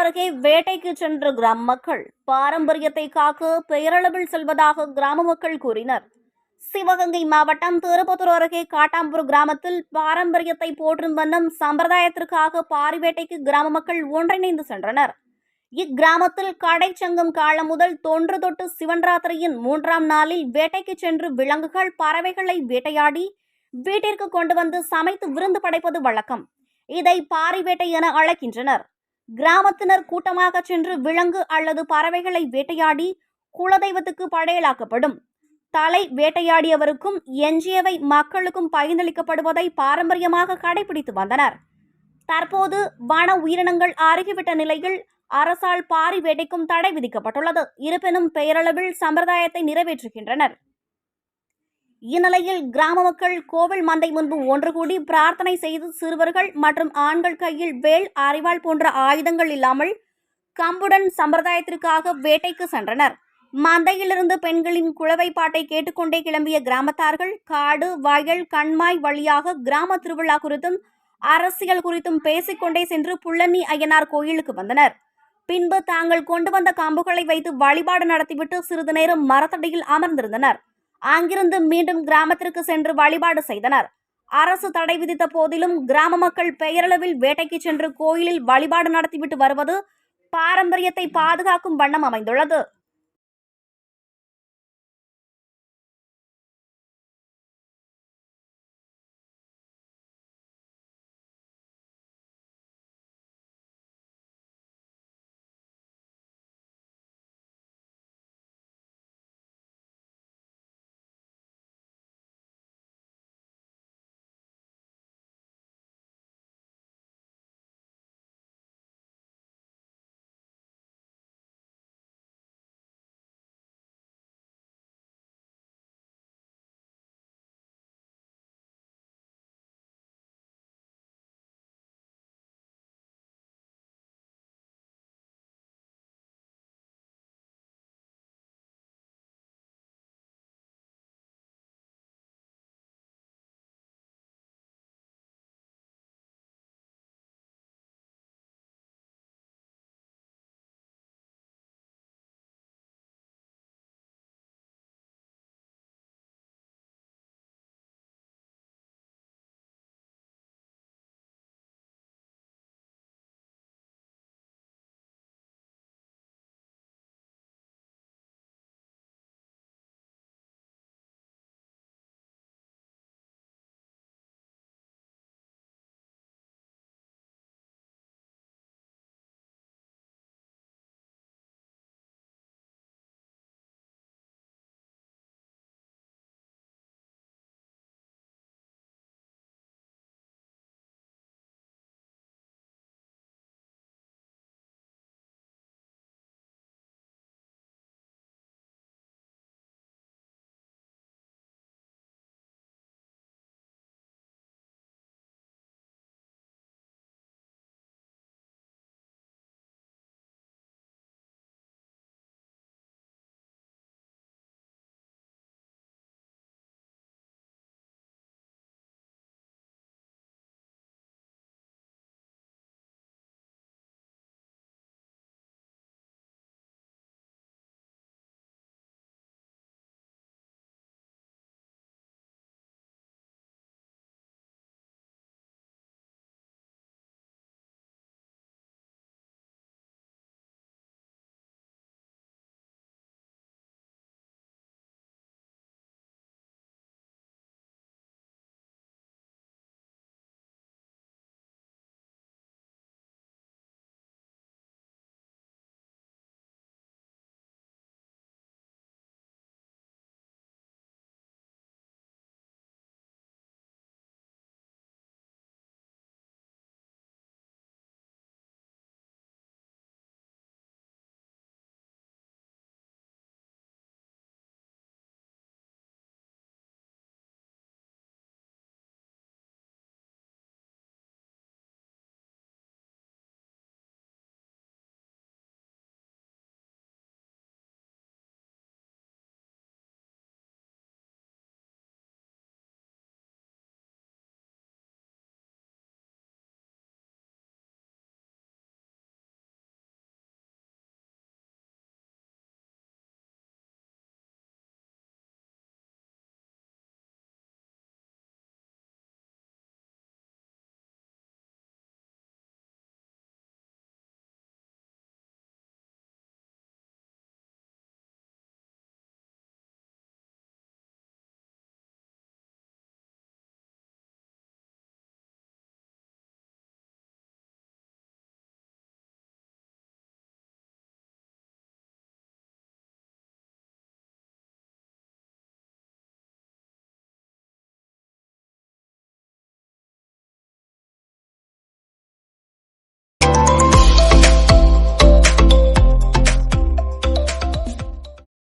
அருகே வேட்டைக்கு சென்ற கிராம மக்கள் பாரம்பரியத்தை காக்க பெயரளவில் செல்வதாக கிராம மக்கள் கூறினர். சிவகங்கை மாவட்டம் திருப்பத்தூர் அருகே காட்டாம்பூர் கிராமத்தில் பாரம்பரியத்தை போற்றும் வண்ணம் சம்பிரதாயத்திற்காக பாரி வேட்டைக்கு கிராம மக்கள் ஒன்றிணைந்து சென்றனர். இக்கிராமத்தில் கடைச்சங்கம் காலம் முதல் தொன்று தொட்டு சிவன்ராத்திரியின் மூன்றாம் நாளில் வேட்டைக்கு சென்று விலங்குகள் பறவைகளை வேட்டையாடி வீட்டிற்கு கொண்டு வந்து சமைத்து விருந்து படைப்பது வழக்கம். இதை பாரிவேட்டை என அழைக்கின்றனர். கிராமத்தினர் கூட்டமாக சென்று விலங்கு அல்லது பறவைகளை வேட்டையாடி குலதெய்வத்துக்கு படையலாக்கப்படும். தலை வேட்டையாடியவருக்கும் எஞ்சியவை மக்களுக்கும் பயனளிக்கப்படுவதை பாரம்பரியமாக கடைபிடித்து வந்தனர். தற்போது வன உயிரினங்கள் அருகிவிட்ட நிலையில் அரசால் பாரி வேட்டைக்கும் தடை விதிக்கப்பட்டுள்ளது. இருப்பினும் பெயரளவில் சம்பிரதாயத்தை நிறைவேற்றுகின்றனர். இந்நிலையில் கிராம மக்கள் கோவில் மந்தை முன்பு ஒன்று கூடி பிரார்த்தனை செய்து சிறுவர்கள் மற்றும் ஆண்கள் கையில் வேல் அரிவாள் போன்ற ஆயுதங்கள் இல்லாமல் கம்புடன் சம்பிரதாயத்திற்காக வேட்டைக்கு சென்றனர். மந்தையிலிருந்து பெண்களின் குழவை பாட்டை கேட்டுக்கொண்டே கிளம்பிய கிராமத்தார்கள் காடு வயல் கண்மாய் வழியாக கிராம திருவிழா குறித்தும் அரசியல் குறித்தும் பேசிக்கொண்டே சென்று புள்ளன்னி ஐயனார் கோயிலுக்கு வந்தனர். பின்பு தாங்கள் கொண்டு வந்த கம்புகளை வைத்து வழிபாடு நடத்திவிட்டு சிறிது நேரம் மரத்தடியில் அமர்ந்திருந்தனர். அங்கிருந்து மீண்டும் கிராமத்திற்கு சென்று வழிபாடு செய்தனர். அரசு தடை விதித்த போதிலும் கிராம மக்கள் பெயரளவில் வேட்டைக்கு சென்று கோயிலில் வழிபாடு நடத்திவிட்டு வருவது பாரம்பரியத்தை பாதுகாக்கும் வண்ணம் அமைந்துள்ளது.